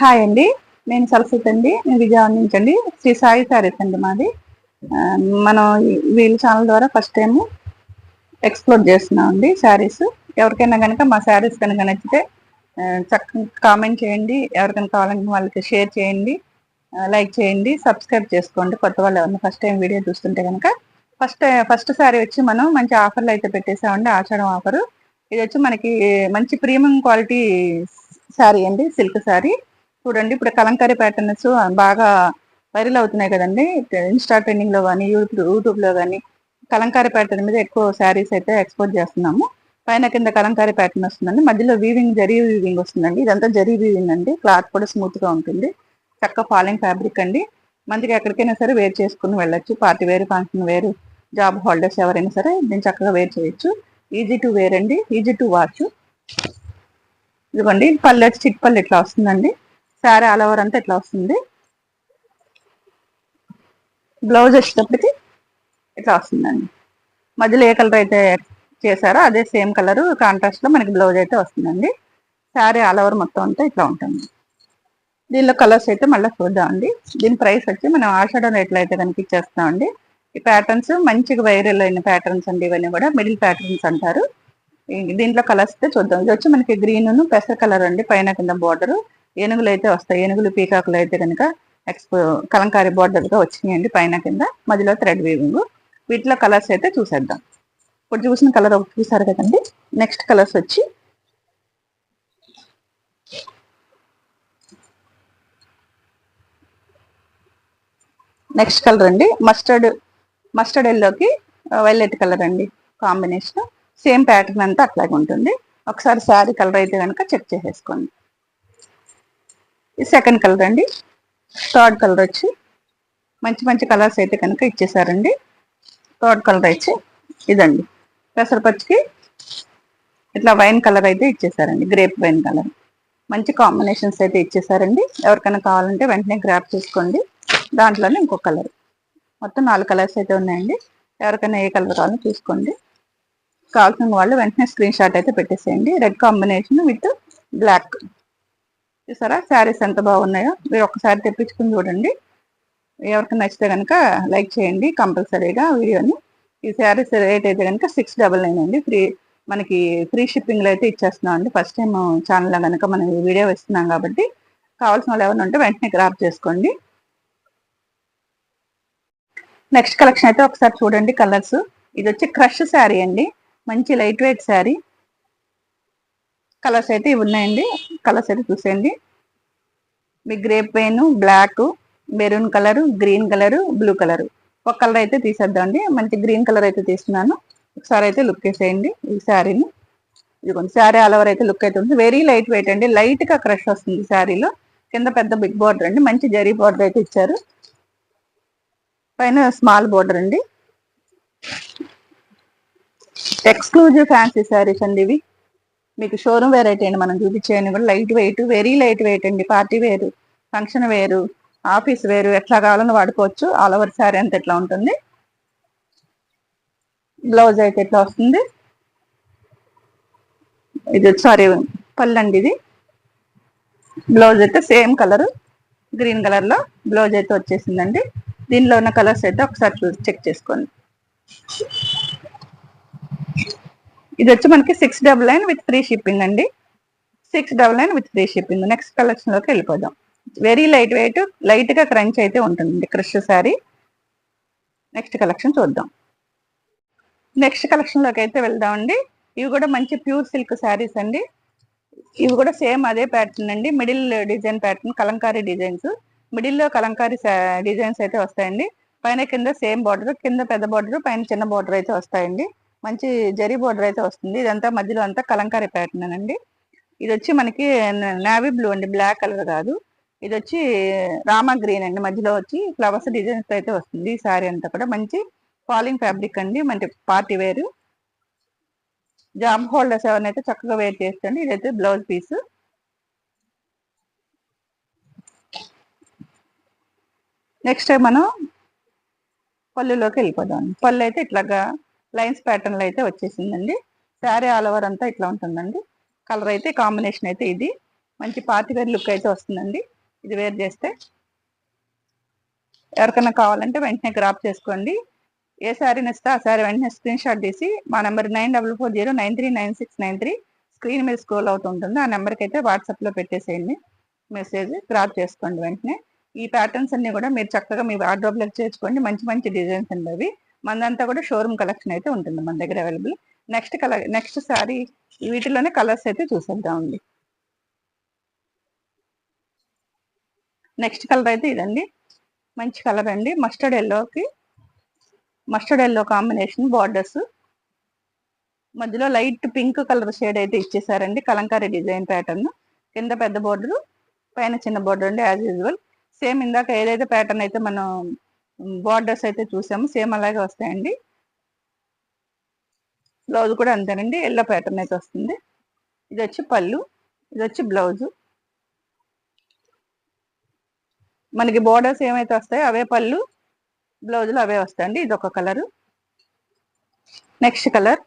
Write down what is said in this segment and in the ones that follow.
Hi అండి. నేను సరస్వతి అండి. నేను విజయవాడ నుంచి అండి. శ్రీ సాయి సారీస్ అండి మాది. మనం వీళ్ళ ఛానల్ ద్వారా ఫస్ట్ టైం ఎక్స్ప్లోర్ చేస్తున్నాం అండి శారీస్ ఎవరికైనా కనుక మా శారీస్ కనుక నచ్చితే చక్కగా కామెంట్ చేయండి. ఎవరికైనా కావాలంటే వాళ్ళకి షేర్ చేయండి. లైక్ చేయండి. సబ్స్క్రైబ్ చేసుకోండి. కొత్త వాళ్ళు ఎవరైనా ఫస్ట్ టైం వీడియో చూస్తుంటే కనుక ఫస్ట్ ఫస్ట్ శారీ వచ్చి మనం మంచి ఆఫర్లు అయితే పెట్టేసామండి. ఆచారం ఆఫరు ఇది వచ్చి మనకి మంచి ప్రీమియం క్వాలిటీ శారీ అండి. సిల్క్ శారీ చూడండి. ఇప్పుడు కలంకారీ ప్యాటర్న్స్ బాగా వైరల్ అవుతున్నాయి కదండి. ఇన్స్టా ట్రెండింగ్లో కానీ యూట్యూబ్ యూట్యూబ్లో కానీ కలంకారీ ప్యాటర్న్ మీద ఎక్కువ శారీస్ అయితే ఎక్స్పోర్ట్ చేస్తున్నాము. పైన కింద కలంకారీ ప్యాటర్న్ వస్తుందండి. మధ్యలో వీవింగ్ జరీ వీవింగ్ వస్తుందండి. ఇదంతా జరీ వీవింగ్ అండి. క్లాత్ కూడా స్మూత్గా ఉంటుంది. చక్క ఫాలింగ్ ఫ్యాబ్రిక్ అండి. మంచిగా ఎక్కడికైనా సరే వేర్ చేసుకుని వెళ్ళొచ్చు. పార్టీ వేరు ఫంక్షన్ వేరు జాబ్ హాలిడేస్ ఎవరైనా సరే దీన్ని చక్కగా వేర్ చేయొచ్చు. ఈజీ టు వేర్ అండి. ఈజీ టు వాచ్ ఇదిగోండి. పల్లెట్ చిట్ పల్లె ఇట్లా వస్తుందండి. శారీ ఆల్ ఓవర్ అంతా ఇట్లా వస్తుంది. బ్లౌజ్ వచ్చేటప్పటికి ఇట్లా వస్తుందండి. మధ్యలో ఏ కలర్ అయితే చేశారో అదే సేమ్ కలర్ కాంట్రాస్ట్లో మనకి బ్లౌజ్ అయితే వస్తుందండి. శారీ ఆల్ ఓవర్ మొత్తం అంతా ఇట్లా ఉంటుంది. దీనిలో కలర్స్ అయితే మళ్ళీ చూద్దామండి. దీని ప్రైస్ వచ్చి మనం ఆషాఢం రేట్లో అయితే కనిపించేస్తామండి ఈ ప్యాటర్న్స్ మంచిగా వైరల్ అయిన ప్యాటర్న్స్ అండి ఇవన్నీ కూడా. మిడిల్ ప్యాటర్న్స్ అంటారు. దీంట్లో కలర్స్ అయితే చూద్దాం. ఇది వచ్చి మనకి గ్రీన్ పెసర కలర్ అండి. పైన కింద బార్డర్ ఏనుగులు అయితే వస్తాయి. ఏనుగులు పీకాకులు అయితే కనుక ఎక్స్పో కలంకారీ బార్డర్గా వచ్చినాయండి పైన కింద మధ్యలో థ్రెడ్ వీవింగ్. వీటిలో కలర్స్ అయితే చూసేద్దాం. ఇప్పుడు చూసిన కలర్ ఒకటి చూసారు కదండి. నెక్స్ట్ కలర్స్ వచ్చి నెక్స్ట్ కలర్ అండి మస్టర్డ్ మస్టర్డ్ ఎల్లోకి వైలెట్ కలర్ అండి కాంబినేషన్. సేమ్ ప్యాటర్న్ అంతా అట్లాగే ఉంటుంది. ఒకసారి శారీ కలర్ అయితే కనుక చెక్ చేసేసుకోండి. ఇది సెకండ్ కలర్ అండి. థర్డ్ కలర్ వచ్చి మంచి మంచి కలర్స్ అయితే కనుక ఇచ్చేసారండి. థర్డ్ కలర్ వచ్చి ఇదండి. పెసరపచ్చికి ఇట్లా వైన్ కలర్ అయితే ఇచ్చేసారండి. గ్రేప్ వైన్ కలర్ మంచి కాంబినేషన్స్ అయితే ఇచ్చేసారండి. ఎవరికైనా కావాలంటే వెంటనే గ్రాప్ చేసుకోండి. దాంట్లోనే ఇంకో కలర్ మొత్తం నాలుగు కలర్స్ అయితే ఉన్నాయండి. ఎవరికైనా ఏ కలర్ కావాలో చూసుకోండి. కావాల్సిన వాళ్ళు వెంటనే స్క్రీన్ షాట్ అయితే పెట్టేసేయండి. రెడ్ కాంబినేషన్ విత్ బ్లాక్ చూసారా? శారీస్ ఎంత బాగున్నాయో? మీరు ఒకసారి తెప్పించుకుని చూడండి. ఎవరికి నచ్చితే కనుక లైక్ చేయండి. కంపల్సరీగా వీడియోని. ఈ శారీస్ రేట్ అయితే కనుక సిక్స్ డబల్ నైన్ అండి. ఫ్రీ మనకి ఫ్రీ షిప్పింగ్లో అయితే ఇచ్చేస్తున్నాం అండి. ఫస్ట్ టైం ఛానల్లో కనుక మనం వీడియో ఇస్తున్నాం కాబట్టి కావాల్సిన వాళ్ళు ఎవరైనా ఉంటే వెంటనే గ్రాప్ చేసుకోండి. నెక్స్ట్ కలెక్షన్ అయితే ఒకసారి చూడండి కలర్స్. ఇది వచ్చి క్రష్ శారీ అండి. మంచి లైట్ వెయిట్ శారీ. కలర్స్ అయితే ఇవి ఉన్నాయండి. కలర్స్ అయితే చూసేయండి. మీ grape wine black maroon colour green colour blue colour. ఒక కలర్ అయితే తీసేద్దామండి. మంచి గ్రీన్ కలర్ అయితే తీస్తున్నాను. ఒకసారి అయితే లుక్ వేసేయండి ఈ శారీని. ఇదిగోండి శారీ ఆల్ ఓవర్ అయితే లుక్ అయితే ఉంటుంది. వెరీ లైట్ వెయిట్ అండి. లైట్గా క్రష్ వస్తుంది శారీలో. కింద పెద్ద బిగ్ బార్డర్ అండి. మంచి జరీ బార్డర్ అయితే ఇచ్చారు. పైన స్మాల్ బార్డర్ అండి. ఎక్స్క్లూజివ్ ఫ్యాన్సీ శారీస్ అండి ఇవి. మీకు షోరూమ్ వెరైటీ అండి మనం చూపించేయండి కూడా light weight very light weight అండి. పార్టీ వేరు ఫంక్షన్ వేరు ఆఫీస్ వేరు ఎట్లా కావాలని వాడుకోవచ్చు. ఆల్ ఓవర్ శారీ అంత ఎట్లా ఉంటుంది? బ్లౌజ్ అయితే ఎట్లా వస్తుంది? ఇది సారీ పళ్ళండి ఇది. బ్లౌజ్ అయితే సేమ్ కలర్ గ్రీన్ కలర్లో బ్లౌజ్ అయితే వచ్చేసిందండి. దీనిలో ఉన్న కలర్స్ అయితే ఒకసారి చూసి చెక్ చేసుకోండి. ఇది వచ్చి మనకి six double nine with free shipping అండి. Six double nine with free shipping next కలెక్షన్లోకి వెళ్ళిపోదాం. వెరీ లైట్ వెయిట్ లైట్గా క్రంచ్ అయితే ఉంటుంది క్రిష్ శారీ. నెక్స్ట్ కలెక్షన్ చూద్దాం. నెక్స్ట్ కలెక్షన్లోకి అయితే వెళ్దామండి. ఇవి కూడా మంచి ప్యూర్ సిల్క్ శారీస్ అండి. ఇవి కూడా సేమ్ అదే ప్యాటర్న్ అండి. Middle design pattern Kalamkari designs మిడిల్లో కలంకారీ డిజైన్స్ అయితే వస్తాయండి. పైన కింద సేమ్ బార్డర్ కింద పెద్ద బార్డర్ పైన చిన్న బార్డర్ అయితే వస్తాయండి. మంచి జరీ బోర్డర్ అయితే వస్తుంది. ఇదంతా మధ్యలో అంతా కలంకారీ ప్యాటర్న్ అండి ఇది వచ్చి మనకి నావీ బ్లూ అండి. బ్లాక్ కలర్ కాదు. ఇది వచ్చి రామా గ్రీన్ అండి. మధ్యలో వచ్చి ఫ్లవర్స్ డిజైన్స్ అయితే వస్తుంది. ఈ సారీ అంతా కూడా మంచి ఫాలింగ్ ఫ్యాబ్రిక్ అండి. మంచి పార్టీ వేరు. జాబ్ హోల్డర్స్ ఎవరిని అయితే చక్కగా వేర్ చేస్తండి ఇదైతే బ్లౌజ్ పీస్. నెక్స్ట్ మనం పళ్ళులోకి వెళ్ళిపోదాం. పళ్ళు అయితే ఇట్లాగా లైన్స్ ప్యాటర్న్లో అయితే వచ్చేసిందండి. శారీ ఆల్ ఓవర్ అంతా ఇట్లా ఉంటుందండి. కలర్ అయితే కాంబినేషన్ అయితే ఇది. మంచి పార్టీవేర్ లుక్ అయితే వస్తుందండి. ఇది వేర్ చేస్తే ఎవరికైనా కావాలంటే వెంటనే గ్రాప్ చేసుకోండి. ఏ శారీ నచ్చితే ఆ శారీ వెంటనే స్క్రీన్ షాట్ తీసి మా number nine double four zero nine three nine six nine three screen మీద స్క్రోల్ అవుతుంటుంది ఆ నెంబర్కి అయితే వాట్సాప్లో పెట్టేసేయండి. మెసేజ్ గ్రాప్ చేసుకోండి వెంటనే. ఈ ప్యాటర్న్స్ అన్నీ కూడా మీరు చక్కగా మీ వార్డ్రోబ్లోకి చేర్చుకోండి. మంచి మంచి డిజైన్స్ అండి అవి. మనదంతా కూడా షోరూమ్ కలెక్షన్ అయితే ఉంటుంది మన దగ్గర available. Next colour next sari వీటిలోనే కలర్స్ అయితే చూసేద్దామండి. నెక్స్ట్ కలర్ అయితే ఇదండి. మంచి కలర్ అండి. మస్టర్డ్ ఎల్లోకి మస్టర్డ్ ఎల్లో కాంబినేషన్ బార్డర్స్. మధ్యలో లైట్ పింక్ కలర్ షేడ్ అయితే ఇచ్చేసారండి. Kalamkari design pattern. కింద పెద్ద బోర్డర్ పైన చిన్న బోర్డర్ అండి యాజ్ యూజువల్. సేమ్ ఇందాక ఏదైతే ప్యాటర్న్ అయితే మనం బార్డర్స్ అయితే చూసాము. సేమ్ అలాగే వస్తాయండి. బ్లౌజ్ కూడా అంతేనండి. ఎల్లో ప్యాటర్న్ అయితే వస్తుంది. ఇది వచ్చి పళ్ళు. ఇది వచ్చి బ్లౌజు. మనకి బోర్డర్స్ ఏమైతే వస్తాయో అవే పళ్ళు బ్లౌజులు అవే వస్తాయండి. ఇది ఒక కలరు. Next colour.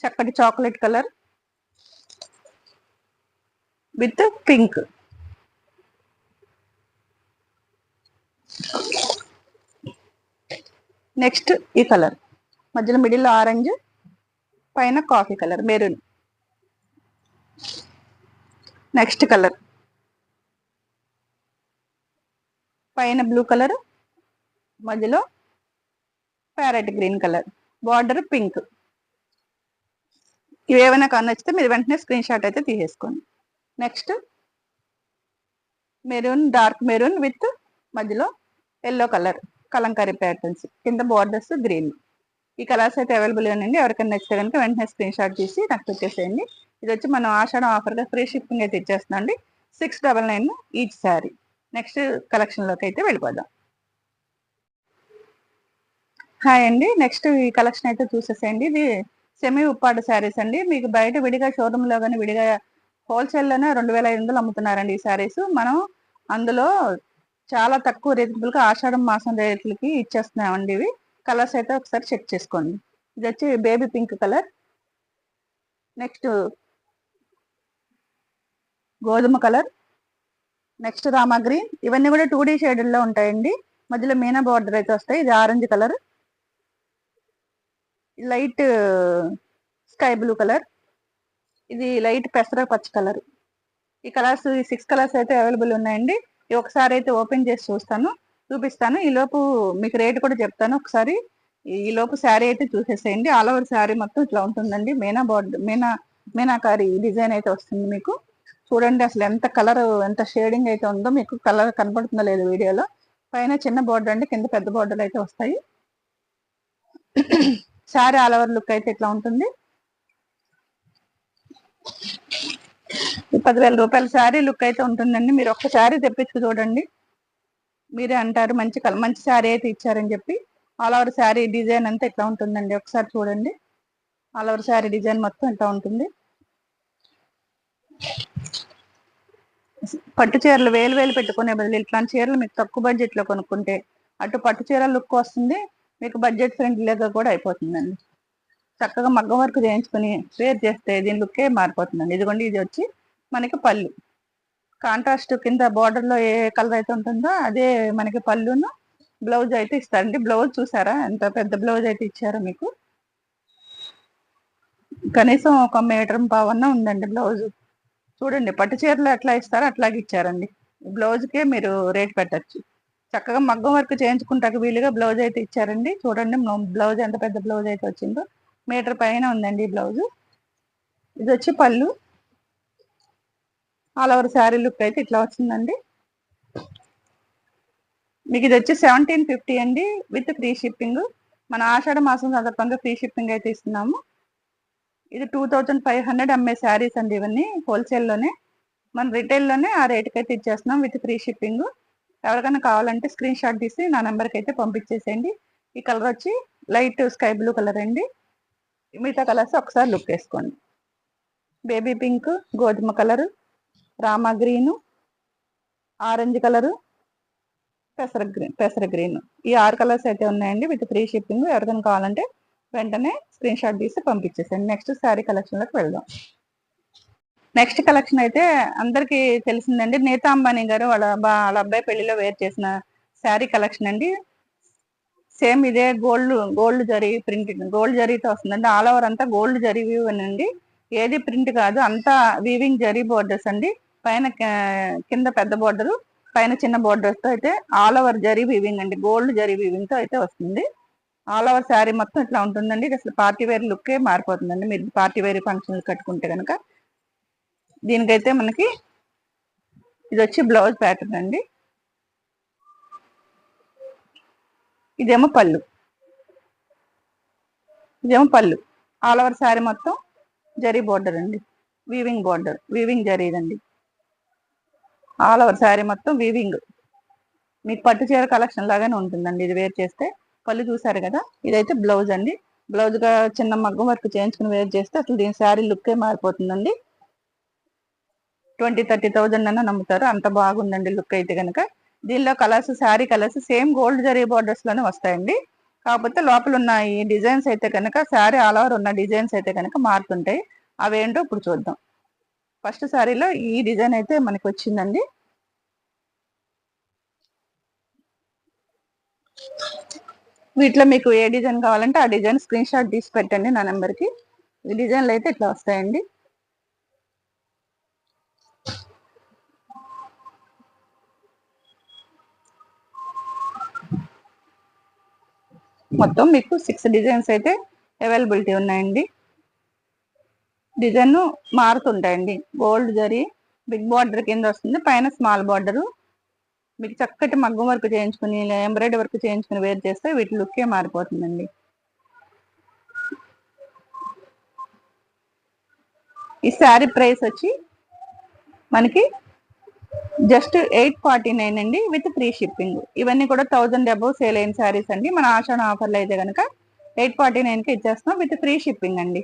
చక్కటి chocolate colour. With pink. Next ఈ కలర్ మధ్యలో మిడిల్ ఆరెంజ్ పైన coffee colour maroon next colour పైన బ్లూ కలర్ మధ్యలో parrot green colour border pink ఇవి ఏమైనా నచ్చితే మీరు వెంటనే స్క్రీన్ షాట్ అయితే తీసేసుకోండి. Next maroon dark maroon with మధ్యలో ఎల్లో కలర్ కలంకారీ ప్యాటర్న్స్ కింద బార్డర్స్ గ్రీన్ ఈ కలర్స్ అయితే అవైలబుల్ ఉందండి ఎవరికైనా నచ్చితే కనుక వెంటనే స్క్రీన్ షాట్ తీసి నాకు పెట్టేసేయండి ఇది వచ్చి మనం ఆషాఢం ఆఫర్గా ఫ్రీ షిప్పింగ్ అయితే ఇచ్చేస్తున్నాం అండి. Six double nine each sari next కలెక్షన్లోకి అయితే వెళ్ళిపోదాం. హాయ్ అండి. నెక్స్ట్ ఈ కలెక్షన్ అయితే చూసేసేయండి. ఇది సెమీ ఉప్పాడు శారీస్ అండి. మీకు బయట విడిగా షోరూంలో కానీ విడిగా హోల్సేల్లోనే రెండు వేల ఐదు వందలు అమ్ముతున్నారండి ఈ శారీస్ మనం అందులో చాలా తక్కువ రీజనబుల్గా ఆషాఢం మాసం రేట్లకి ఇచ్చేస్తున్నామండి ఇవి. కలర్స్ అయితే ఒకసారి చెక్ చేసుకోండి. ఇది వచ్చి బేబీ పింక్ కలర్ నెక్స్ట్ గోధుమ కలర్ నెక్స్ట్ రామా గ్రీన్ ఇవన్నీ కూడా టూ డీ షేడ్లో ఉంటాయండి. మధ్యలో మీనా బార్డర్ అయితే వస్తాయి. ఇది orange colour light sky blue colour ఇది లైట్ పెసర పచ్చ కలర్ ఈ కలర్స్ ఈ సిక్స్ కలర్స్ అయితే అవైలబుల్ ఉన్నాయండి. ఒకసారి అయితే ఓపెన్ చేసి చూస్తాను చూపిస్తాను. ఈ లోపు మీకు రేట్ కూడా చెప్తాను ఒకసారి. ఈ లోపు శారీ అయితే చూసేసేయండి. ఆల్ ఓవర్ శారీ మొత్తం ఇట్లా ఉంటుందండి. మీనా బార్డర్ మీనా మీనాకారి డిజైన్ అయితే వస్తుంది మీకు. చూడండి అసలు ఎంత కలర్ ఎంత షేడింగ్ అయితే ఉందో మీకు కలర్ కనపడుతుందో లేదు వీడియోలో. పైన చిన్న బార్డర్ అండి కింద పెద్ద బార్డర్ అయితే వస్తాయి. శారీ ఆల్ ఓవర్ లుక్ అయితే ఇట్లా ఉంటుంది. పదివేల రూపాయల శారీ లుక్ అయితే ఉంటుందండి. మీరు ఒక్క శారీ తెప్పించుకు చూడండి. మీరే అంటారు మంచి కల మంచి శారీ అయితే ఇచ్చారని చెప్పి. ఆల్ ఓవర్ శారీ డిజైన్ అంతా ఇట్లా ఉంటుందండి. ఒకసారి చూడండి. ఆల్ ఓవర్ శారీ డిజైన్ మొత్తం ఇట్లా ఉంటుంది. పట్టు చీరలు వేలు వేలు పెట్టుకునే బదులు ఇట్లాంటి చీరలు మీకు తక్కువ బడ్జెట్లో కొనుక్కుంటే అటు పట్టు చీర లుక్ వస్తుంది. మీకు బడ్జెట్ ఫ్రెండ్లీగా కూడా అయిపోతుందండి. చక్కగా మగ్గం వర్క్ చేయించుకుని వేర్ చేస్తే దీని లుక్కే మారిపోతుందండి. ఇదిగోండి ఇది వచ్చి మనకి పళ్ళు. కాంట్రాస్ట్ కింద బార్డర్లో ఏ కలర్ అయితే ఉంటుందో అదే మనకి పళ్ళును బ్లౌజ్ అయితే ఇస్తారండి. బ్లౌజ్ చూసారా? ఎంత పెద్ద బ్లౌజ్ అయితే ఇచ్చారో మీకు? కనీసం ఒక మీటర్ పావన్న ఉందండి బ్లౌజ్ చూడండి పట్టు చీరలు ఎట్లా ఇస్తారో అట్లాగే ఇచ్చారండి. బ్లౌజ్కే మీరు రేట్ పెట్టచ్చు. చక్కగా మగ్గం వర్క్ చేయించుకుంటాక వీలుగా బ్లౌజ్ అయితే ఇచ్చారండి. చూడండి బ్లౌజ్ ఎంత పెద్ద బ్లౌజ్ అయితే వచ్చిందో. మీటర్ పైన ఉందండి బ్లౌజ్ ఇది వచ్చి పళ్ళు. ఆల్ ఓవర్ శారీ లుక్ అయితే ఇట్లా వచ్చిందండి. మీకు ఇది వచ్చి సెవెంటీన్ ఫిఫ్టీ అండి విత్ ఫ్రీ షిప్పింగ్. మన ఆషాఢ మాసం సందర్భంగా ఫ్రీ షిప్పింగ్ అయితే ఇస్తున్నాము. ఇది టూ థౌజండ్ ఫైవ్ హండ్రెడ్ అమ్మే శారీస్ అండి ఇవన్నీ హోల్సేల్లోనే మన రిటైల్లోనే ఆ రేట్కి అయితే ఇచ్చేస్తున్నాం విత్ ఫ్రీ షిప్పింగ్. ఎవరికైనా కావాలంటే స్క్రీన్ షాట్ తీసి నా నెంబర్కి అయితే పంపించేసేయండి. ఈ కలర్ వచ్చి లైట్ స్కై బ్లూ కలర్ అండి. మిగతా కలర్స్ ఒకసారి లుక్ వేసుకోండి బేబీ పింక్ గోధుమ colour Rama green orange colour పెసర గ్రీన్ పెసర గ్రీన్. ఈ ఆరు కలర్స్ అయితే ఉన్నాయండి. విత్ ఫ్రీ షిప్పింగ్ ఎవరికైనా కావాలంటే వెంటనే స్క్రీన్ షాట్ తీసి పంపించేసండి నెక్స్ట్ శారీ కలెక్షన్లోకి వెళ్దాం. నెక్స్ట్ కలెక్షన్ అయితే అందరికి తెలిసిందండి. నీతా అంబానీ గారు వాళ్ళ వాళ్ళ అబ్బాయి పెళ్ళిలో వేర్ చేసిన శారీ కలెక్షన్ అండి. సేమ్ ఇదే gold gold zari print gold జరీతో వస్తుందండి. ఆల్ ఓవర్ అంతా గోల్డ్ జరీ వీవ్ అండి. ఏది ప్రింట్ కాదు. అంతా వీవింగ్ జరీ బోర్డర్స్ అండి. పైన కింద పెద్ద బోర్డర్ పైన చిన్న బోర్డర్స్తో అయితే ఆల్ ఓవర్ జరీ వీవింగ్ అండి. గోల్డ్ జరీ వీవింగ్తో అయితే వస్తుంది. ఆల్ ఓవర్ శారీ మొత్తం ఇట్లా ఉంటుందండి. అసలు పార్టీ వేర్ లుక్కే మారిపోతుందండి. మీరు పార్టీ వేర్ ఫంక్షన్ కట్టుకుంటే కనుక దీనికైతే మనకి ఇది వచ్చి బ్లౌజ్ ప్యాటర్న్ అండి. ఇదేమో పళ్ళు. ఇదేమో పళ్ళు. ఆల్ ఓవర్ శారీ మొత్తం జరీ బోర్డర్ అండి. Weaving border. వీవింగ్ జరీ ఇదండి. ఆల్ ఓవర్ శారీ మొత్తం వీవింగ్ మీకు పట్టు చీర కలెక్షన్ లాగానే ఉంటుందండి. ఇది వేర్ చేస్తే పళ్ళు చూసారు కదా? ఇదైతే బ్లౌజ్ అండి. బ్లౌజ్గా చిన్న మగ్గం వర్క్ చేయించుకుని వేర్ చేస్తే అసలు దీని శారీ లుక్కే మారిపోతుందండి. ట్వంటీ థర్టీ థౌజండ్ అన్న నమ్ముతారు. అంత బాగుందండి లుక్ అయితే కనుక దీనిలో colours sari colours same gold zari బార్డర్స్లోనే వస్తాయండి. కాకపోతే లోపల ఉన్న ఈ డిజైన్స్ అయితే కనుక శారీ ఆల్ ఓవర్ ఉన్న డిజైన్స్ అయితే కనుక మారుతుంటాయి. అవేంటో ఇప్పుడు చూద్దాం. ఫస్ట్ శారీలో ఈ డిజైన్ అయితే మనకి వచ్చిందండి వీటిలో మీకు ఏ డిజైన్ కావాలంటే ఆ డిజైన్ స్క్రీన్ షాట్ తీసి పెట్టండి నా నెంబర్కి. ఈ డిజైన్లు అయితే ఇట్లా వస్తాయండి. మొత్తం మీకు సిక్స్ డిజైన్స్ అయితే అవైలబిలిటీ ఉన్నాయండి. డిజైన్ మారుతుంటాయండి. గోల్డ్ జరీ బిగ్ బార్డర్ కింద వస్తుంది. పైన స్మాల్ బార్డర్. మీకు చక్కటి మగ్గం వర్క్ చేయించుకుని ఎంబ్రాయిడరీ వర్క్ చేయించుకుని వేర్ చేస్తే వీటి లుక్కే మారిపోతుందండి. ఈ శారీ ప్రైస్ వచ్చి మనకి జస్ట్ ఎయిట్ ఫార్టీ నైన్ అండి విత్ ఫ్రీ షిప్పింగ్. ఇవన్నీ కూడా థౌజండ్ అబౌవ్ సేల్ అయిన శారీస్ అండి. మన ఆషాఢ ఆఫర్లు అయితే కనుక ఎయిట్ ఫార్టీ నైన్కి ఇచ్చేస్తున్నాం విత్ ఫ్రీ షిప్పింగ్ అండి.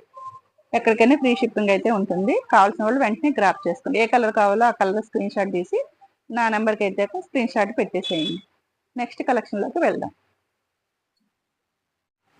ఎక్కడికైనా ఫ్రీ షిప్పింగ్ అయితే ఉంటుంది. కావాల్సిన వాళ్ళు వెంటనే గ్రాప్ చేసుకోండి. ఏ కలర్ కావాలో ఆ కలర్ స్క్రీన్ షాట్ తీసి నా నెంబర్కి అయితే స్క్రీన్ షాట్ పెట్టేసేయండి. నెక్స్ట్ కలెక్షన్లోకి వెళ్దాం.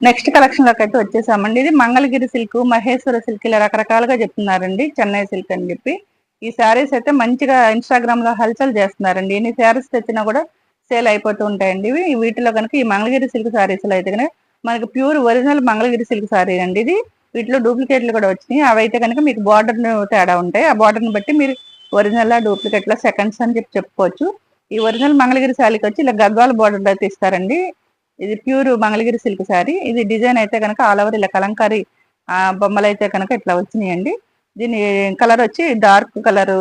నెక్స్ట్ కలెక్షన్లోకి అయితే వచ్చేసామండి. ఇది మంగళగిరి సిల్క్ మహేశ్వర సిల్క్ ఇలా రకరకాలుగా చెప్తున్నారండి. చెన్నై సిల్క్ అని చెప్పి. ఈ శారీస్ అయితే మంచిగా ఇన్స్టాగ్రామ్లో హల్చల్ చేస్తున్నారండి. ఎన్ని శారీస్ తెచ్చినా కూడా సేల్ అయిపోతూ ఉంటాయండి ఇవి. వీటిలో కనుక ఈ మంగళగిరి సిల్క్ శారీస్లో అయితే కనుక మనకి pure original Mangalagiri silk saree అండి ఇది. వీటిలో డూప్లికేట్లు కూడా వచ్చినాయి. అవి అయితే కనుక మీకు బార్డర్ తేడా ఉంటాయి. ఆ బార్డర్ని బట్టి మీరు ఒరిజినల్ డూప్లికేట్లా సెకండ్స్ అని చెప్పి చెప్పుకోవచ్చు. ఈ ఒరిజినల్ మంగళగిరి శారీకి వచ్చి ఇలా గద్వాల బార్డర్ అయితే ఇస్తారండి ఇది ప్యూర్ మంగళగిరి సిల్క్ శారీ. ఇది డిజైన్ అయితే కనుక ఆల్ ఓవర్ ఇలా కలంకారీ ఆ, బొమ్మలు అయితే కనుక ఇట్లా వచ్చినాయండి. దీని కలర్ వచ్చి డార్క్ కలరు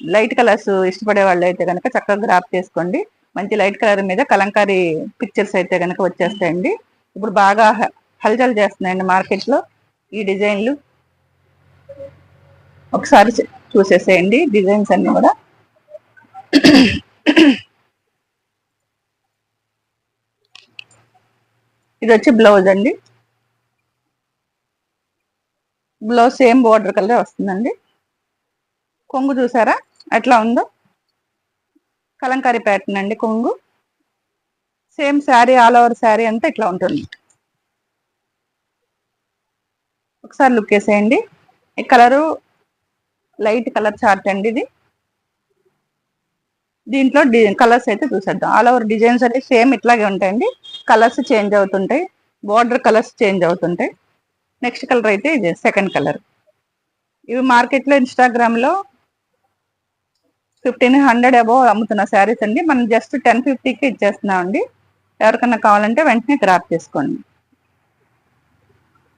లైట్ కలర్స్ ఇష్టపడే వాళ్ళు అయితే కనుక చక్కగా గ్రాప్ చేసుకోండి. మంచి లైట్ కలర్ మీద కలంకారీ పిక్చర్స్ అయితే కనుక వచ్చేస్తాయండి. ఇప్పుడు బాగా హ- హల్చల్ చేస్తున్నాయండి మార్కెట్లో. ఈ డిజైన్లు. ఒకసారి చూసేసేయండి డిజైన్స్ అన్ని కూడా. ఇది వచ్చి బ్లౌజ్ అండి. బ్లౌజ్ సేమ్ బోర్డర్ కలరే వస్తుందండి. కొంగు చూసారా? ఎట్లా ఉందో? కలంకారీ ప్యాటర్న్ అండి కొంగు. Same saree all over saree అంతా ఇట్లా ఉంటుంది. ఒకసారి లుక్ వేసేయండి. ఈ కలరు లైట్ కలర్ చార్ట్ అండి ఇది. దీంట్లో కలర్స్ అయితే చూసేద్దాం. ఆల్ ఓవర్ డిజైన్స్ అయితే సేమ్ ఇట్లాగే ఉంటాయండి. కలర్స్ చేంజ్ అవుతుంటాయి. బార్డర్ కలర్స్ చేంజ్ అవుతుంటాయి. నెక్స్ట్ కలర్ అయితే ఇది సెకండ్ కలర్ ఇవి మార్కెట్లో ఇన్స్టాగ్రామ్లో ఫిఫ్టీన్ హండ్రెడ్ అబోవ్ అమ్ముతున్న శారీస్ అండి. మనం జస్ట్ టెన్ ఫిఫ్టీకి ఇచ్చేస్తున్నాం అండి ఎవరికన్నా కావాలంటే వెంటనే గ్రాప్ చేసుకోండి.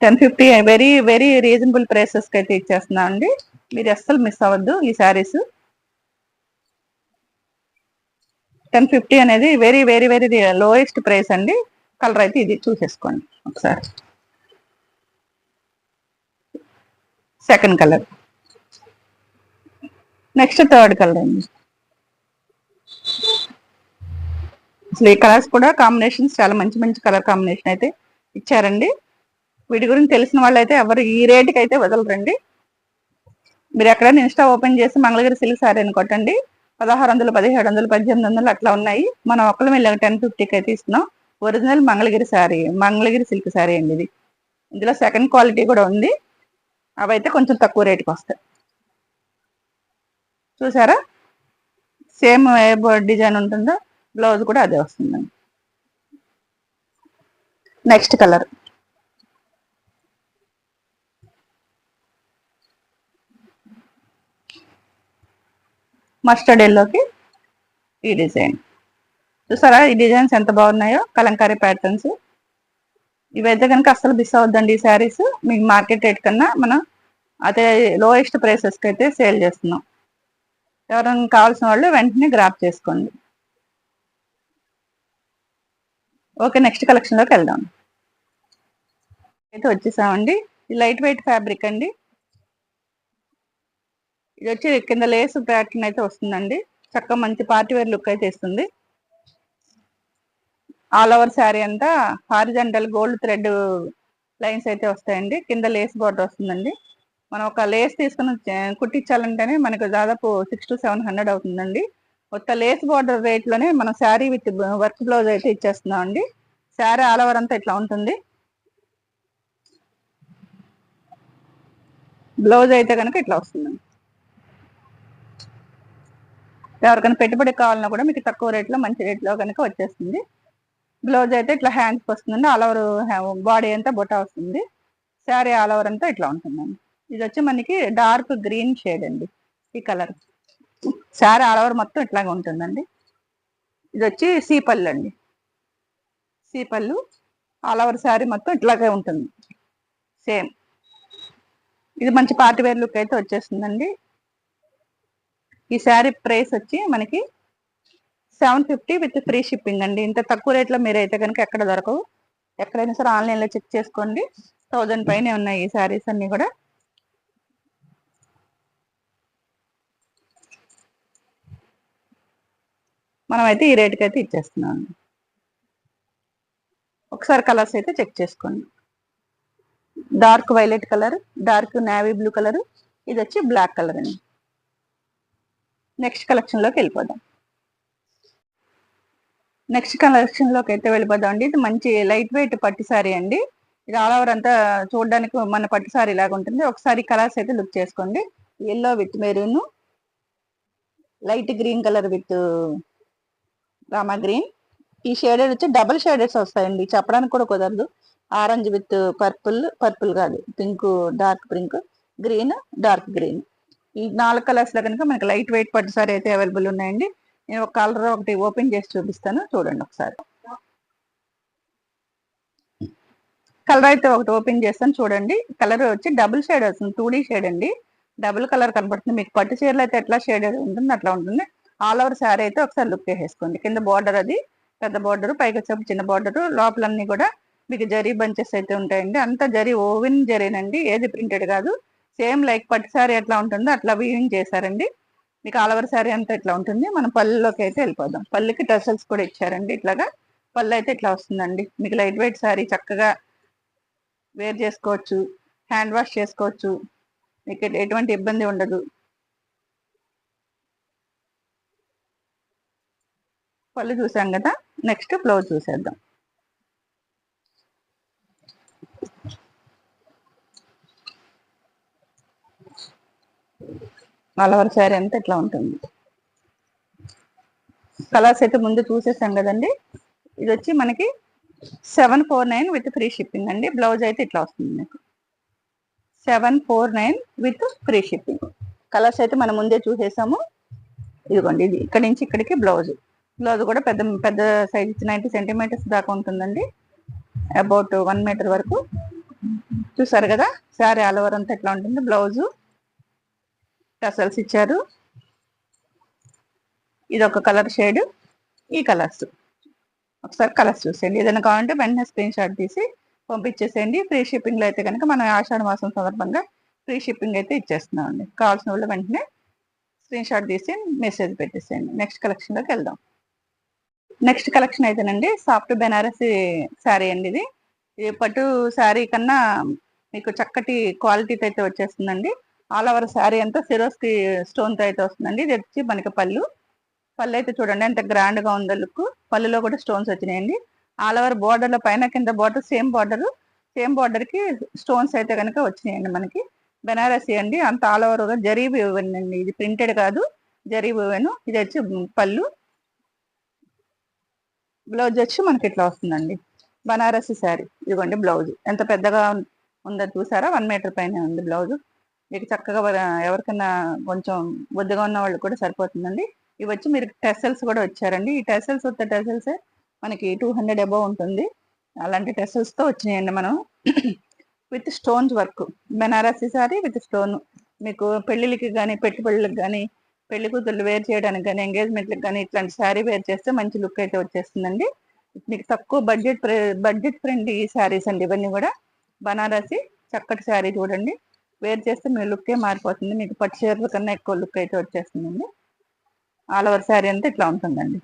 Ten fifty very very reasonable ప్రైసెస్కి అయితే ఇచ్చేస్తున్నాం అండి. మీరు అస్సలు మిస్ అవ్వద్దు ఈ శారీస్. టెన్ ఫిఫ్టీ అనేది very very very lowest price అండి. కలర్ అయితే ఇది చూసేసుకోండి ఒకసారి. Second colour. Next third colour అండి. అసలు ఈ కలర్స్ కూడా కాంబినేషన్స్ చాలా మంచి మంచి కలర్ కాంబినేషన్ అయితే ఇచ్చారండి. వీటి గురించి తెలిసిన వాళ్ళు అయితే ఎవరు ఈ రేటుకి అయితే వదలరండి. మీరు ఎక్కడైనా ఇన్స్టా ఓపెన్ చేసి మంగళగిరి సిల్క్ సారీ అని కొట్టండి. పదహారు వందలు పదిహేడు వందలు పద్దెనిమిది వందలు అట్లా ఉన్నాయి. మనం ఒక్కళ్ళ వెళ్ళి టెన్ ఫిఫ్టీకి అయితే ఇస్తున్నాం. Original Mangalagiri saree Mangalagiri silk saree అండి ఇది. ఇందులో సెకండ్ క్వాలిటీ కూడా ఉంది. అవైతే కొంచెం తక్కువ రేటుకి వస్తాయి. చూసారా? సేమ్ ఏ డిజైన్ ఉంటుందో? బ్లౌజ్ కూడా అదే వస్తుందండి. నెక్స్ట్ కలర్ మస్టర్డ్ ఎల్లోకి ఈ డిజైన్. చూసారా? ఈ డిజైన్స్ ఎంత బాగున్నాయో? కలంకారీ ప్యాటర్న్స్. ఇవైతే కనుక అస్సలు మిస్ అవద్దండి ఈ శారీస్. మీకు మార్కెట్ రేట్ కన్నా మనం అదే లోయెస్ట్ ప్రైసెస్కి అయితే సేల్ చేస్తున్నాం. ఎవరైనా కావాల్సిన వాళ్ళు వెంటనే గ్రాప్ చేసుకోండి. ఓకే నెక్స్ట్ కలెక్షన్లోకి వెళ్దాం. అయితే వచ్చేసామండి. లైట్ వెయిట్ ఫ్యాబ్రిక్ అండి. ఇది వచ్చి కింద లేస్ ప్యాటర్న్ అయితే వస్తుందండి. చక్కగా మంచి పార్టీ వేర్ లుక్ అయితే ఇస్తుంది. ఆల్ ఓవర్ శారీ అంతా హారిజంటల్ గోల్డ్ థ్రెడ్ లైన్స్ అయితే వస్తాయండి. కింద లేస్ బార్డర్ వస్తుందండి. మనం ఒక లేస్ తీసుకుని కుట్టించాలంటేనే మనకు దాదాపు సిక్స్ టు సెవెన్ హండ్రెడ్ అవుతుందండి. మొత్తం లేస్ బార్డర్ రేట్లోనే మనం శారీ విత్ వర్క్ బ్లౌజ్ అయితే ఇచ్చేస్తున్నాం అండి శారీ ఆల్ ఓవర్ అంతా ఇట్లా ఉంటుంది. బ్లౌజ్ అయితే కనుక ఇట్లా వస్తుందండి. ఎవరికైనా పెట్టుబడి కావాలన్నా కూడా మీకు తక్కువ రేట్లో మంచి రేట్లో కనుక వచ్చేస్తుంది. బ్లౌజ్ అయితే ఇట్లా హ్యాండ్స్కి వస్తుందండి. ఆల్ ఓవర్ బాడీ అంతా బొటా వస్తుంది. శారీ ఆల్ ఓవర్ అంతా ఇట్లా ఉంటుందండి. ఇది వచ్చి మనకి డార్క్ గ్రీన్ షేడ్ అండి ఈ కలర్ శారీ ఆల్ ఓవర్ మొత్తం ఇట్లాగే ఉంటుందండి. ఇది వచ్చి సీపల్లు అండి. సీపల్లు ఆల్ ఓవర్ శారీ మొత్తం ఇట్లాగే ఉంటుంది. సేమ్ ఇది మంచి పార్టీ వేర్ లుక్ అయితే వచ్చేస్తుందండి. ఈ శారీ ప్రైస్ వచ్చి మనకి seven fifty with free shipping అండి. ఇంత తక్కువ రేట్లో మీరు అయితే కనుక ఎక్కడ దొరకవు. ఎక్కడైనా సరే ఆన్లైన్లో చెక్ చేసుకోండి. థౌజండ్ పైనే ఉన్నాయి ఈ శారీస్ అన్నీ కూడా. మనమైతే ఈ రేట్కి అయితే ఇచ్చేస్తున్నాం ఒకసారి కలర్స్ అయితే చెక్ చేసుకోండి. Dark violet colour dark navy blue colour ఇది వచ్చి బ్లాక్ కలర్ అండి. నెక్స్ట్ కలెక్షన్లోకి వెళ్ళిపోదాం. నెక్స్ట్ కలెక్షన్లోకి అయితే వెళ్ళిపోదాం అండి. ఇది మంచి లైట్ వెయిట్ పట్టు సారీ అండి. ఇది ఆల్ ఓవర్ అంతా చూడడానికి మన పట్టు సారీ లాగా ఉంటుంది. ఒకసారి కలర్స్ అయితే లుక్ చేసుకోండి. Yellow with maroon light green colour with Rama green ఈ షేడెడ్ వచ్చి డబుల్ షేడెడ్స్ వస్తాయండి. చెప్పడానికి కూడా కుదరదు. ఆరెంజ్ విత్ పర్పుల్ పర్పుల్ కాదు. Pink dark pink green dark green ఈ నాలుగు కలర్స్లో కనుక మనకి లైట్ వెయిట్ పట్టు సారీ అయితే అవైలబుల్ ఉన్నాయండి. నేను ఒక కలర్ ఒకటి ఓపెన్ చేసి చూపిస్తాను. చూడండి ఒకసారి. కలర్ అయితే ఒకటి ఓపెన్ చేస్తాను. చూడండి. కలర్ వచ్చి డబుల్ షేడ్ వస్తుంది. టూ షేడ్ అండి. డబుల్ కలర్ కనబడుతుంది మీకు పట్టు చీరలు అయితే ఎట్లా షేడ్ ఉంటుంది అట్లా ఉంటుంది. ఆల్ ఓవర్ శారీ అయితే ఒకసారి లుక్ వేసేసుకోండి కింద బార్డర్ అది. పెద్ద బార్డర్ పైకి వచ్చేప్పుడు చిన్న బార్డర్. లోపలన్నీ కూడా మీకు జరీ బంచెస్ అయితే ఉంటాయండి. అంతా జరీ ఓవెన్ జరీనండి. ఏది ప్రింటెడ్ కాదు. సేమ్ లైక్ పట్టు శారీ ఎట్లా ఉంటుందో అట్లా వీవింగ్ చేశారండి. మీకు ఆల్ శారీ అంతా ఇట్లా ఉంటుంది మనం పళ్ళులోకి అయితే వెళ్ళిపోదాం. పళ్ళుకి టసల్స్ కూడా ఇచ్చారండి ఇట్లాగా. పళ్ళు అయితే ఇట్లా వస్తుందండి. మీకు లైట్ వెయిట్ శారీ చక్కగా వేర్ చేసుకోవచ్చు హ్యాండ్ వాష్ చేసుకోవచ్చు మీకు ఎటువంటి ఇబ్బంది ఉండదు. పళ్ళు చూసాం కదా నెక్స్ట్ బ్లౌజ్ చూసేద్దాం. నలవర్ శారీ అంతా ఇట్లా ఉంటుంది. కలర్స్ అయితే ముందు చూసేసాం కదండి. ఇది వచ్చి మనకి seven four nine with free shipping అండి. బ్లౌజ్ అయితే ఇట్లా వస్తుంది మీకు. Seven four nine with free shipping. Colours అయితే మనం ముందే చూసేసాము. ఇదిగోండి ఇది ఇక్కడి నుంచి ఇక్కడికి బ్లౌజ్. బ్లౌజ్ కూడా పెద్ద పెద్ద సైజ్ నైంటీ సెంటీమీటర్స్ దాకా ఉంటుందండి. అబౌట్ వన్ మీటర్ వరకు. చూసారు కదా? శారీ ఆల్ ఓవర్ అంతా ఎట్లా ఉంటుంది బ్లౌజు. టసల్స్ ఇచ్చారు. ఇది ఒక కలర్ షేడ్ ఈ కలర్స్. ఒకసారి కలర్స్ చూసేయండి. ఏదైనా కావాలంటే వెంటనే స్క్రీన్ షాట్ తీసి పంపించేసేయండి. ఫ్రీ షిప్పింగ్లో అయితే కనుక మనం ఆషాఢ మాసం సందర్భంగా ఫ్రీ షిప్పింగ్ అయితే ఇచ్చేస్తున్నాం అండి కావాల్సిన వాళ్ళు వెంటనే స్క్రీన్ షాట్ తీసి మెసేజ్ పెట్టేసేయండి. నెక్స్ట్ కలెక్షన్లోకి వెళ్దాం. నెక్స్ట్ కలెక్షన్ అయితేనండి సాఫ్ట్ బెనారసి శారీ అండి ఇది. ఇది పట్టు శారీ కన్నా మీకు చక్కటి క్వాలిటీతో అయితే వచ్చేస్తుందండి. ఆల్ ఓవర్ శారీ అంతా సిరోస్కి స్టోన్తో అయితే వస్తుందండి. ఇది వచ్చి మనకి పళ్ళు. పళ్ళు అయితే చూడండి ఎంత గ్రాండ్గా ఉందో లుక్. పళ్ళులో కూడా స్టోన్స్ వచ్చినాయండి. ఆల్ ఓవర్ బోర్డర్ల పైన కింద బార్డర్ సేమ్ బార్డర్. సేమ్ బార్డర్కి స్టోన్స్ అయితే కనుక వచ్చినాయండి మనకి. బెనారసీ అండి. అంత ఆల్ ఓవర్గా జరీబ్ ఇవ్వండి ఇది ప్రింటెడ్ కాదు. జరీ ఇవ్వను ఇది వచ్చి పళ్ళు. బ్లౌజ్ వచ్చి మనకి ఇట్లా వస్తుందండి. బనారసి శారీ. ఇదిగోండి బ్లౌజ్. ఎంత పెద్దగా ఉందో చూసారా? వన్ మీటర్ పైన ఉంది బ్లౌజ్. మీకు చక్కగా ఎవరికైనా కొంచెం బొద్దుగా ఉన్న వాళ్ళు కూడా సరిపోతుందండి. ఇవి వచ్చి మీరు టెసల్స్ కూడా వచ్చారండి. ఈ టెసల్స్ వస్తే టెసల్సే మనకి టూ హండ్రెడ్ అబౌవ్ ఉంటుంది. అలాంటి టెసల్స్తో వచ్చినాయండి మనం. With stones work. Banarasi saree with stone. మీకు పెళ్ళిళ్ళకి కానీ పెట్టుబడులకు కానీ పెళ్ళి కూతుర్లు వేర్ చేయడానికి కానీ ఎంగేజ్మెంట్లకు కానీ ఇట్లాంటి శారీ వేర్ చేస్తే మంచి లుక్ అయితే వచ్చేస్తుందండి. మీకు తక్కువ బడ్జెట్ బడ్జెట్ ఫ్రెండ్లీ శారీస్ అండి. ఇవన్నీ కూడా బనారసి చక్కటి శారీ చూడండి. వేర్ చేస్తే మీ లుక్కే మారిపోతుంది. మీకు పట్టు చీరల కన్నా ఎక్కువ లుక్ అయితే వచ్చేస్తుందండి. ఆల్ ఓవర్ శారీ అంతా ఇట్లా ఉంటుందండి.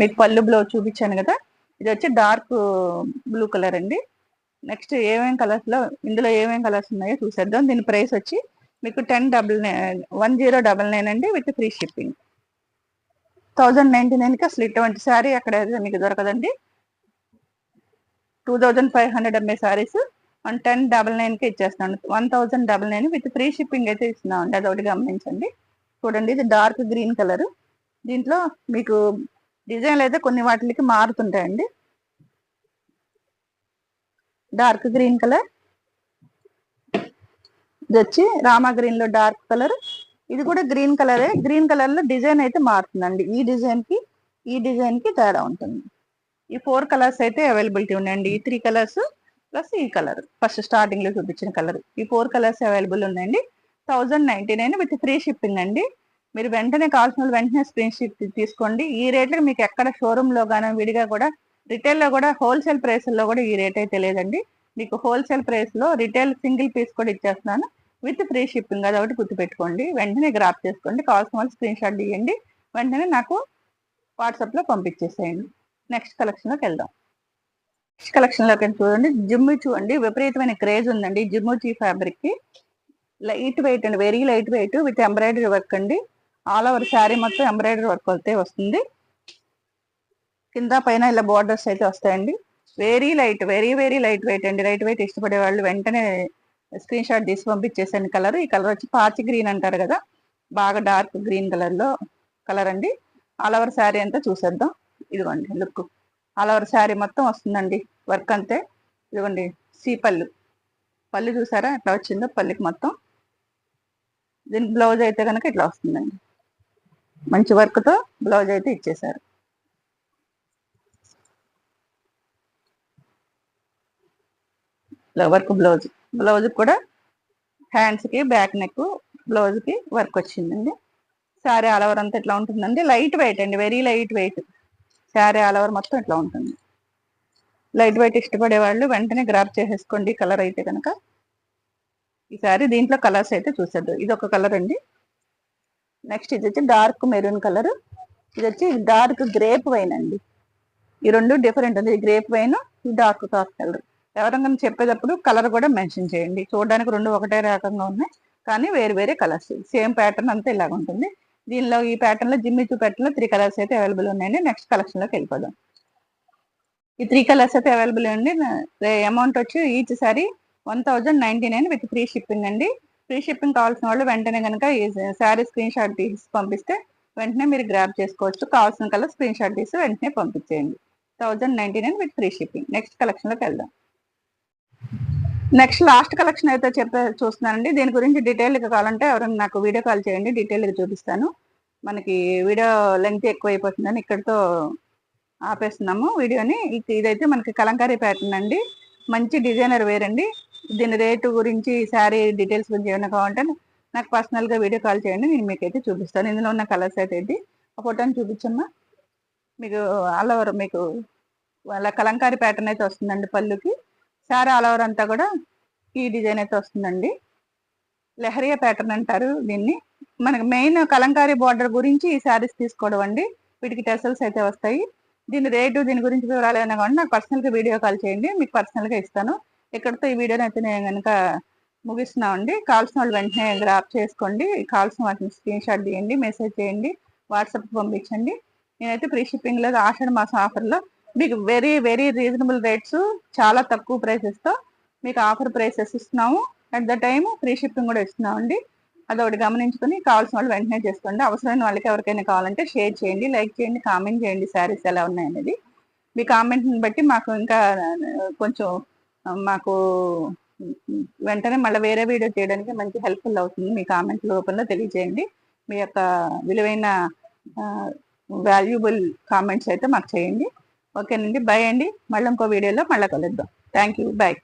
మీకు పళ్ళు బ్లౌజ్ చూపించాను కదా ఇది వచ్చి డార్క్ బ్లూ కలర్ అండి. నెక్స్ట్ ఏమేమి కలర్స్లో ఇందులో ఏమేమి కలర్స్ ఉన్నాయో చూసేద్దాం. దీని ప్రైస్ వచ్చి మీకు ten double nine one zero double nine అండి with free shipping. Thousand ninety నైన్కి అసలు ఇటువంటి శారీ అక్కడ మీకు దొరకదండి. Two thousand five hundred MA saris. One ten double నైన్కి ఇచ్చేస్తున్నాను. One thousand double nine with free shipping అయితే ఇస్తున్నామండి. అదొకటి గమనించండి. చూడండి ఇది డార్క్ గ్రీన్ కలర్. దీంట్లో మీకు డిజైన్లు అయితే కొన్ని వాటికి మారుతుంటాయండి. Dark green colour. ఇది వచ్చి రామా గ్రీన్లో డార్క్ కలర్. ఇది కూడా గ్రీన్ కలరే. గ్రీన్ కలర్లో డిజైన్ అయితే మారుతుందండి. ఈ డిజైన్కి ఈ డిజైన్కి తేడా ఉంటుంది. ఈ ఫోర్ కలర్స్ అయితే అవైలబిలిటీ ఉన్నాయండి. ఈ త్రీ కలర్స్ ప్లస్ ఈ కలర్. ఫస్ట్ స్టార్టింగ్లో చూపించిన కలర్. ఈ ఫోర్ కలర్స్ అవైలబుల్ ఉన్నాయండి. Thousand ninety nine with free shipping అండి. మీరు వెంటనే కావాల్సిన వెంటనే స్క్రీన్ షీట్ తీసుకోండి. ఈ రేట్లకు మీకు ఎక్కడ షోరూమ్లో గానో విడిగా కూడా రిటైల్లో కూడా హోల్సేల్ ప్రైస్లో కూడా ఈ రేట్ అయితే లేదండి. మీకు హోల్సేల్ ప్రైస్లో రిటైల్ సింగిల్ పీస్ కూడా ఇచ్చేస్తున్నాను. విత్ ఫ్రీ షిప్పింగ్ అది ఒకటి గుర్తుపెట్టుకోండి. వెంటనే గ్రాప్ చేసుకోండి. కావాల్సిన వాళ్ళు స్క్రీన్ షాట్ ఇవ్వండి వెంటనే నాకు వాట్సాప్లో పంపించేసేయండి. నెక్స్ట్ కలెక్షన్లోకి వెళ్దాం. నెక్స్ట్ కలెక్షన్లోకి చూడండి. జిమ్ చూడండి. విపరీతమైన క్రేజ్ ఉందండి. జిమ్ముచీ ఫ్యాబ్రిక్కి. లైట్ వెయిట్ అండి. Very light weight with embroidery work అండి. ఆల్ ఓవర్ శారీ మొత్తం ఎంబ్రాయిడరీ వర్క్ అయితే వస్తుంది. కింద పైన ఇలా బార్డర్స్ అయితే వస్తాయండి. Very light very very light weight అండి. లైట్ వెయిట్ ఇష్టపడే వాళ్ళు వెంటనే స్క్రీన్ షాట్ తీసి పంపించేసాను కలర్ ఈ కలర్ వచ్చి పాచి గ్రీన్ అంటారు కదా. బాగా డార్క్ గ్రీన్ కలర్లో కలర్ అండి. ఆల్ ఓవర్ శారీ అంతా చూసేద్దాం. ఇదిగోండి లుక్ ఆల్ ఓవర్ శారీ మొత్తం వస్తుందండి. వర్క్ అంతే. ఇదిగోండి సీ పళ్ళు. పళ్ళు చూసారా? ఎట్లా వచ్చిందో పళ్ళుకి మొత్తం. దీని బ్లౌజ్ అయితే కనుక ఇట్లా వస్తుందండి. మంచి వర్క్తో బ్లౌజ్ అయితే ఇచ్చేసారు. Work blouse. బ్లౌజ్ కూడా హ్యాండ్స్కి బ్యాక్ నెక్ బ్లౌజ్కి వర్క్ వచ్చిందండి. శారీ అలవర్ అంతా ఇట్లా ఉంటుందండి లైట్ వెయిట్ అండి. Very light weight. Saree all over మొత్తం ఇట్లా ఉంటుంది. లైట్ వెయిట్ ఇష్టపడే వాళ్ళు వెంటనే గ్రాప్ చేసేసుకోండి కలర్ అయితే కనుక. ఈ శారీ దీంట్లో కలర్స్ అయితే చూసేద్దు. ఇది ఒక కలర్ అండి. నెక్స్ట్ ఇది వచ్చి డార్క్ మెరూన్ కలర్. ఇది వచ్చి డార్క్ గ్రేప్ వైన్ అండి. ఈ రెండు డిఫరెంట్ ఉంది గ్రేప్ వైన్ ఈ డార్క్ కాఫ్ కలర్. ఎవరైనా చెప్పేటప్పుడు కలర్ కూడా మెన్షన్ చేయండి. చూడడానికి రెండు ఒకటే రకంగా ఉన్నాయి. కానీ వేరు వేరే కలర్స్. సేమ్ ప్యాటర్న్ అంతా ఇలాగ ఉంటుంది. దీనిలో ఈ ప్యాటర్న్లో జిమ్మి టూ ప్యాటర్న్లో త్రీ కలర్స్ అయితే అవైలబుల్ ఉన్నాయండి. నెక్స్ట్ కలెక్షన్లోకి వెళ్ళిపోదాం. ఈ త్రీ కలర్స్ అయితే అవైలబుల్ అండి. అమౌంట్ వచ్చి each saree one thousand ninety nine with free shipping అండి. ఫ్రీ షిప్పింగ్ కావాల్సిన వాళ్ళు వెంటనే కనుక ఈ శారీ స్క్రీన్ షాట్ తీసి పంపిస్తే వెంటనే మీరు గ్రాప్ చేసుకోవచ్చు. కావాల్సిన కలర్ స్క్రీన్ షాట్ తీసి వెంటనే పంపించేయండి. Thousand ninety nine with free shipping next కలెక్షన్లోకి వెళ్దాం. నెక్స్ట్ లాస్ట్ కలెక్షన్ అయితే చెప్పే చూస్తున్నానండి. దీని గురించి డీటెయిల్గా కావాలంటే ఎవరైనా నాకు వీడియో కాల్ చేయండి. డీటెయిల్గా చూపిస్తాను. మనకి వీడియో లెంగ్త్ ఎక్కువ అయిపోతుందని ఇక్కడితో ఆపేస్తున్నాము వీడియోని. ఇదైతే మనకి కలంకారీ ప్యాటర్న్ అండి. మంచి డిజైనర్ వేరండి. దీని రేటు గురించి శారీ డీటెయిల్స్ గురించి ఏమైనా కావాలంటే నాకు పర్సనల్గా వీడియో కాల్ చేయండి. నేను మీకు అయితే చూపిస్తాను. ఇందులో ఉన్న కలర్స్ అయితే ఇది ఆ ఫోటోని చూపించమ్మా. మీకు ఆల్ ఓవర్ మీకు వాళ్ళ కలంకారీ ప్యాటర్న్ అయితే వస్తుందండి పళ్ళుకి. శారీ ఆల్ ఓవర్ అంతా కూడా ఈ డిజైన్ అయితే వస్తుందండి. లెహరియా ప్యాటర్న్ అంటారు దీన్ని. మనకు మెయిన్ కలంకారీ బార్డర్ గురించి ఈ శారీస్ తీసుకోవడం అండి. వీటికి టెసల్స్ అయితే వస్తాయి. దీని రేటు దీని గురించి వివరాలు ఏమైనా కానీ నాకు పర్సనల్గా వీడియో కాల్ చేయండి. మీకు పర్సనల్గా ఇస్తాను. ఇక్కడితో ఈ వీడియోని అయితే నేను కనుక ముగిస్తున్నామండి కాల్సిన వాళ్ళు వెంటనే గ్రాప్ చేసుకోండి. కాల్సిన వాటిని స్క్రీన్ షాట్ తీయండి మెసేజ్ చేయండి వాట్సాప్ పంపించండి. నేనైతే ఫ్రీ షిప్పింగ్లో ఆషాఢ మాసం ఆఫర్లో మీకు వెరీ వెరీ రీజనబుల్ రేట్స్ చాలా తక్కువ ప్రైసెస్తో మీకు ఆఫర్ ప్రైసెస్ ఇస్తున్నాము. At the time free shipping కూడా ఇస్తున్నామండి. అదొకటి గమనించుకొని కావాల్సిన వాళ్ళు వెంటనే చేసుకోండి. అవసరమైన వాళ్ళకి ఎవరికైనా కావాలంటే షేర్ చేయండి లైక్ చేయండి కామెంట్ చేయండి శారీస్ ఎలా ఉన్నాయనేది మీ కామెంట్ని బట్టి మాకు ఇంకా కొంచెం మాకు వెంటనే మళ్ళీ వేరే వీడియో చేయడానికి మంచి హెల్ప్ఫుల్ అవుతుంది. మీ కామెంట్ రూపంలో తెలియజేయండి. మీ యొక్క విలువైన వాల్యుబుల్ కామెంట్స్ అయితే మాకు చేయండి. ఓకేనండి. బాయ్ అండి. మళ్ళీ ఇంకో వీడియోలో మళ్ళీ కలుద్దాం. Thank you bye